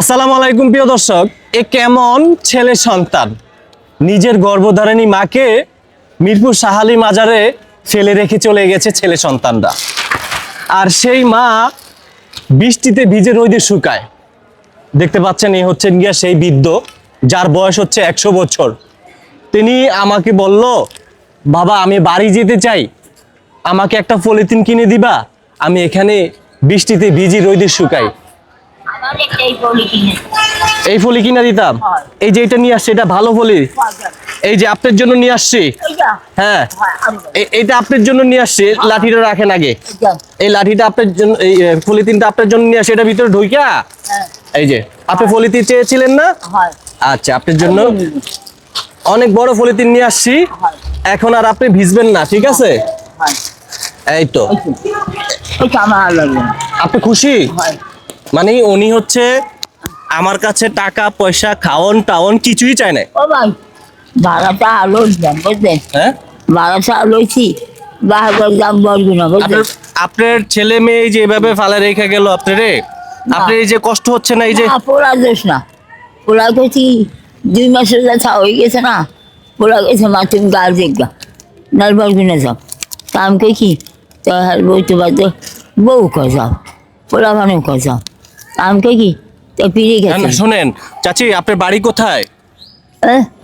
আসসালামু আলাইকুম, প্রিয় দর্শক। এ কেমন ছেলে সন্তান? নিজের গর্ভধারিণী মাকে মিরপুর সাহালি মাজারে ফেলে রেখে চলে গেছে ছেলে সন্তানরা। আর সেই মা বৃষ্টিতে ভিজে রোদে শুকায়। দেখতে পাচ্ছেন, এই হচ্ছেন গিয়া সেই বৃদ্ধ, যার বয়স হচ্ছে একশো বছর। তিনি আমাকে বলল, বাবা, আমি বাড়ি যেতে চাই। আমাকে একটা পলিথিন কিনে দিবা। আমি এখানে বৃষ্টিতে ভিজি রোদে শুকাই আমার একটাই বলি কিনে এই ফলি কিনা দিতাম? এই যে এটা নিয়ে আসছে এটা ভালো ফলি এই যে আপনার জন্য নিয়ে আসছি? হ্যাঁ। হয় এইটা আপনার জন্য নিয়ে আসছি লাঠিটা রাখেন আগে। এই লাঠিটা আপনার জন্য এই পলিথিনটা আপনার জন্য নিয়ে আসছে এটা ভিতরে ঢুকিয়া হ্যাঁ। এই যে আপনি পলিথিন চেয়েছিলেন না? আচ্ছা আপনার জন্য অনেক বড় পলিথিন নিয়ে আসছি। এখন আর আপনি ভিজবেন না ঠিক আছে? এই তো। আপনি খুশি? হয়। মানে উনি হচ্ছে আমার কাছে টাকা পয়সা খাওয়ন টাওয়ন কিছুই চায় না ও ভাই ভাড়াটা আলো দাম বুঝলেন? হ্যাঁ? ভাড়াটা আলোছি বাহাদুর দাম বলবি না বুঝলেন? আপনার ছেলে মেয়ে যে এভাবে ফালে রেখে গেল আপনারে আপনার এই যে কষ্ট হচ্ছে না এই যে পোলা দোষ না। পোলা গেছি দুই মাসের ব্যথা হয়ে গেছে না পোলা গেছে মা তুমি গা দেখবা। নাল বলবি না যাও। তা আমাকে কি? তো বইতে বাদে বউ কয় যাও পোলা মানে কয় যাও। তা আমাকে কি? গেছে। শোনেন চাচি আপনার বাড়ি কোথায়?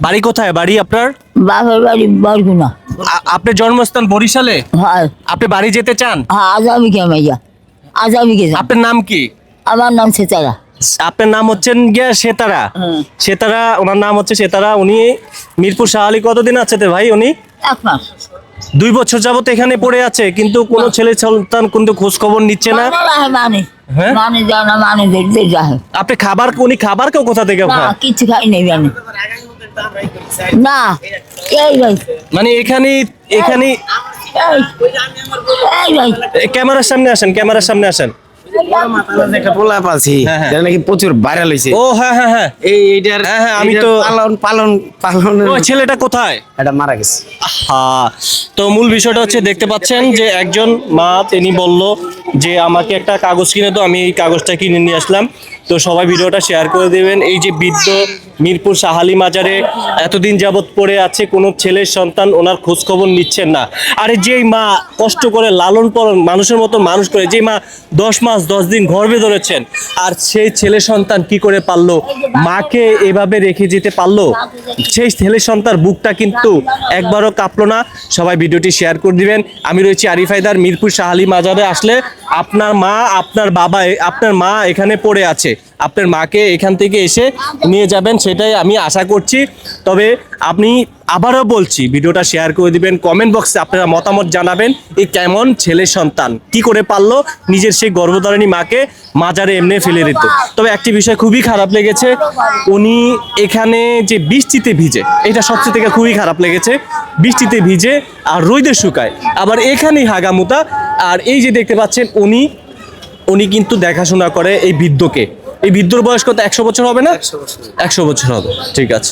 বাড়ি কোথায়? বাড়ি আপনার? বাপের বাড়ি বলবি না আ- আপনার জন্মস্থান বরিশালে? হয়। আপনি বাড়ি যেতে চান? হ্যাঁ আজামি কে মাইয়া? আজামি কে যাও আপনার নাম কি? আমার নাম সেতারা। আপনার নাম হচ্ছেন গিয়া সেতারা। সেতারা ওনার নাম হচ্ছে সেতারা। উনি মিরপুর শাহালি কতদিন আছে ভাই উনি? এক মাস। দুই বছর যাবত এখানে পড়ে আছে কিন্তু কোনো ছেলে সন্তান কিন্তু খোঁজ খবর নিচ্ছে না। হ্যাঁ? মানে যায় না মানে দেখতে যায় আপনি খাবার উনি খাবার কেউ কোথা থেকে না খান কিছু খাই নেই জানি না এই ভাই। মানে এখানে এখানে এই এই। ভাই ক্যামেরার সামনে আসেন ক্যামেরার সামনে আসেন। একটা হ্যাঁ, হ্যাঁ। যেটা নাকি প্রচুর ভাইরাল হয়েছে ও হ্যাঁ হ্যাঁ হ্যাঁ। এই এইটার হ্যাঁ, হ্যাঁ, আমি তো- পালন পালন পালন ওই ছেলেটা কোথায়? এটা মারা গেছে। হ্যাঁ তো মূল বিষয়টা হচ্ছে দেখতে পাচ্ছেন যে একজন মা তিনি বলল যে আমাকে একটা কাগজ কিনে তো আমি এই কাগজটা কিনে নিয়ে আসলাম। তো সবাই ভিডিওটা শেয়ার করে দেবেন। এই যে বৃদ্ধ মিরপুর সাহালি মাজারে এতদিন যাবৎ পড়ে আছে কোনো ছেলের সন্তান ওনার খোঁজ খবর নিচ্ছেন না। আরে যেই মা কষ্ট করে লালন পালন মানুষের মতো মানুষ করে যে মা দশ মাস দশ দিন গর্ভে ধরেছেন আর সেই ছেলে সন্তান কি করে পারল? মাকে এভাবে রেখে যেতে পারল? সেই ছেলে সন্তান বুকটা কিন্তু একবারও কাঁপলো না। সবাই ভিডিওটি শেয়ার করে দিবেন। আমি রয়েছি আরিফাইদার মিরপুর শাহালি মাজারে আসলে আপনার মা, আপনার বাবা আপনার মা এখানে পড়ে আছে। আপনার মাকে এখান থেকে এসে নিয়ে যাবেন, সেটাই আমি আশা করছি। তবে আপনি আবারও বলছি ভিডিওটা শেয়ার করে দিবেন। কমেন্ট বক্সে আপনারা মতামত জানাবেন এই কেমন ছেলে সন্তান? কি করে পারল নিজের সেই গর্ভধারিণী মাকে মাজারে এমনি ফেলে দিত? তবে একটি বিষয় খুবই খারাপ লেগেছে উনি এখানে যে বৃষ্টিতে ভিজে এটা সবচেয়ে থেকে খুবই খারাপ লেগেছে বৃষ্টিতে ভিজে আর রোদে শুকায়। আবার এখানেই হাগামুতা আর এই যে দেখতে পাচ্ছেন উনি উনি কিন্তু দেখাশোনা করে এই বৃদ্ধকে। এই বৃদ্ধর বয়স কত? একশো বছর হবে না? একশো বছর হবে ঠিক আছে।